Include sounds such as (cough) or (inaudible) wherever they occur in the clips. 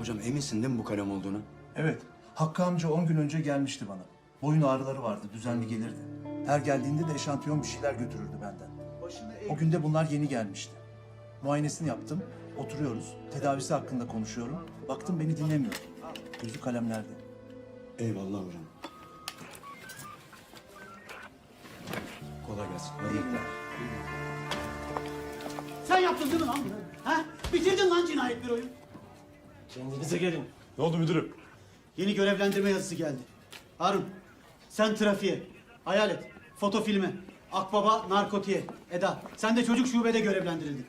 Hocam eminsin değil mi bu kalem olduğunu? Evet. Hakkı amca 10 gün önce gelmişti bana. Boyun ağrıları vardı, düzenli gelirdi. Her geldiğinde de eşantiyon bir şeyler götürürdü benden. O günde bunlar yeni gelmişti. Muayenesini yaptım, oturuyoruz. Tedavisi hakkında konuşuyorum. Baktım beni dinlemiyor. Gözü kalemlerde. Eyvallah hocam. Kolay gelsin. Hadi günler. Sen yaptın değil mi lan bunu? Ha? Bitirdin lan cinayet büroyu. Kendinize gelin. Ne oldu müdürüm? Yeni görevlendirme yazısı geldi. Harun, sen trafiğe, hayalet, foto filme, Akbaba narkotiğe, Eda sen de çocuk şubede görevlendirildin.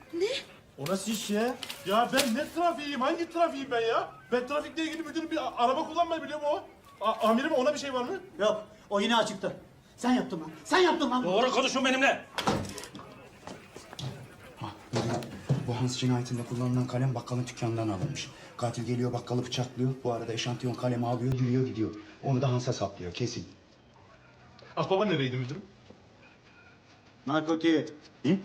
O nasıl iş ya? Ya ben ne trafiğiyim? Hangi trafiğim ben ya? Ben trafikle ilgili müdürüm bir araba kullanmayı biliyorum o. A- amirim ona bir şey var mı? Yok, o yine açıkta. Sen yaptın lan, sen yaptın lan. bunu. Doğru konuşun benimle. Ah, müdürüm, bu Hans cinayetinde kullanılan kalem bakkalın dükkanından alınmış. Katil geliyor bakkalı bıçaklıyor. Bu arada eşantiyon kalemi alıyor, yürüyor gidiyor. Onu da Hans'a saplıyor kesin. Akbaba nereydi müdürüm? Narkotiğe. Hı?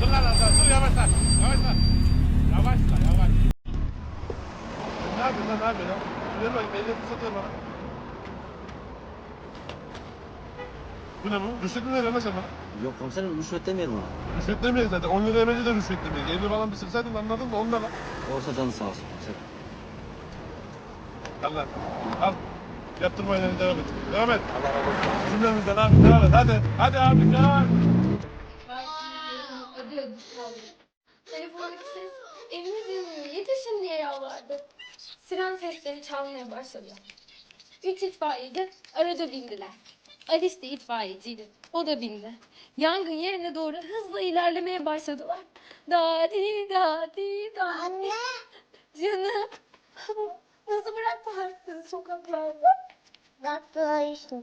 Dur lan lan dur yavaş lan. Yavaş lan. Yavaş lan yavaş. Ne yapıyorsun lan ne yapıyorsun lan? Ver bakayım satıyor bana. Bu ne bu? Rüşvet mi veriyorsun sen bana? Yok komiserim rüşvet demeyelim ona. Rüşvet demeyiz zaten. 10 lira emeci de rüşvet demeyiz. 50 falan bir sırsaydın anladın mı? Ondan lan. Olsa canı sağ olsun komiserim. Al lan. Al. Yaptırma oynayın devam et. Devam et. Allah razı olsun. Cümlemizden abi devam et. Hadi. Hadi abi devam et. Telefondaki ses evimiz yanıyor yetişin diye yalvardı. Siren sesleri çalmaya başladı. Üç itfaiyeci araca bindiler. Alice de itfaiyeciydi. O da bindi. Yangın yerine doğru hızla ilerlemeye başladılar. Dadi dadi dadi. Anne. Canım. (laughs) Nasıl bıraktılar sizi sokaklarda? Bıraktılar işte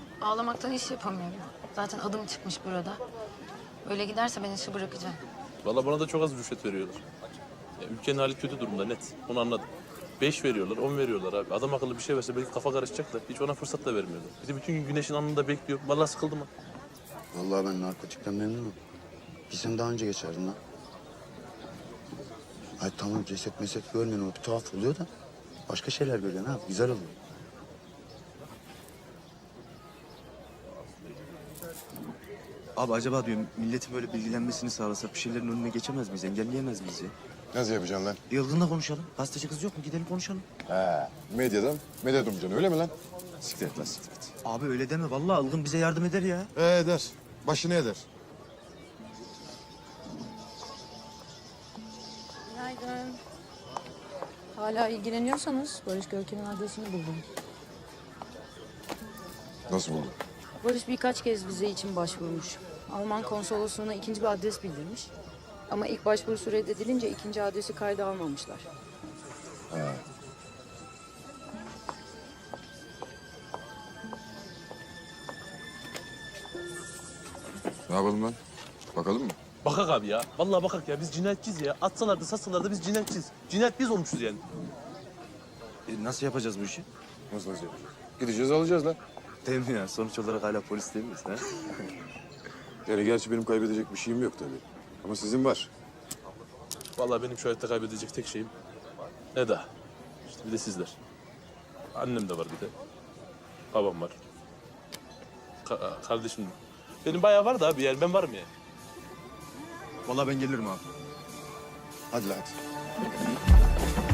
Ağlamaktan iş yapamıyorum. Zaten adım çıkmış burada. Böyle giderse ben işi bırakacağım. Valla bana da çok az rüşvet veriyorlar. Ya ülkenin hali kötü durumda net. Onu anladım. Beş veriyorlar, on veriyorlar abi. Adam akıllı bir şey verse belki kafa karışacak da hiç ona fırsat da vermiyorlar. Bir de bütün gün güneşin alnında bekliyor. Vallahi sıkıldım ha. Vallahi ben narkotikten memnunum. Bir sene daha önce geçerdim lan. Ay tamam ceset meset görmüyorsun o bir tuhaf oluyor da. Başka şeyler görüyorsun ha güzel oluyor. Abi acaba diyorum milletin böyle bilgilenmesini sağlasak bir şeylerin önüne geçemez miyiz, engelleyemez miyiz ya? Nasıl yapacaksın lan? Yılgın'la konuşalım. Gazeteci kız yok mu? Gidelim konuşalım. He, medyadan medyat umucaksın öyle mi lan? Siktir et lan siktir et. Abi öyle deme. Vallahi Ilgın bize yardım eder ya. Ee, eder. Başını eder. Günaydın. Hala ilgileniyorsanız Barış Görkem'in adresini buldum. Nasıl buldun? Barış birkaç kez vize için başvurmuş. Alman konsolosluğuna ikinci bir adres bildirmiş. Ama ilk başvurusu reddedilince ikinci adresi kayda almamışlar. Ne yapalım lan? Bakalım mı? Bakak abi ya. Vallahi bakak ya. Biz cinayetçiyiz ya. Atsalar da satsalar da biz cinayetçiyiz. Cinayet biz olmuşuz yani. E, nasıl yapacağız bu işi? Nasıl nasıl yapacağız? Gideceğiz alacağız lan. Değil mi ya? Sonuç olarak hala polis değil miyiz? Ha? (laughs) Yani gerçi benim kaybedecek bir şeyim yok tabii. Ama sizin var. Vallahi benim şu hayatta kaybedecek tek şeyim Eda. İşte bir de sizler. Annem de var bir de. Babam var. Ka- kardeşim. Benim bayağı var da abi yani ben varım yani. Vallahi ben gelirim abi. Hadi lan hadi.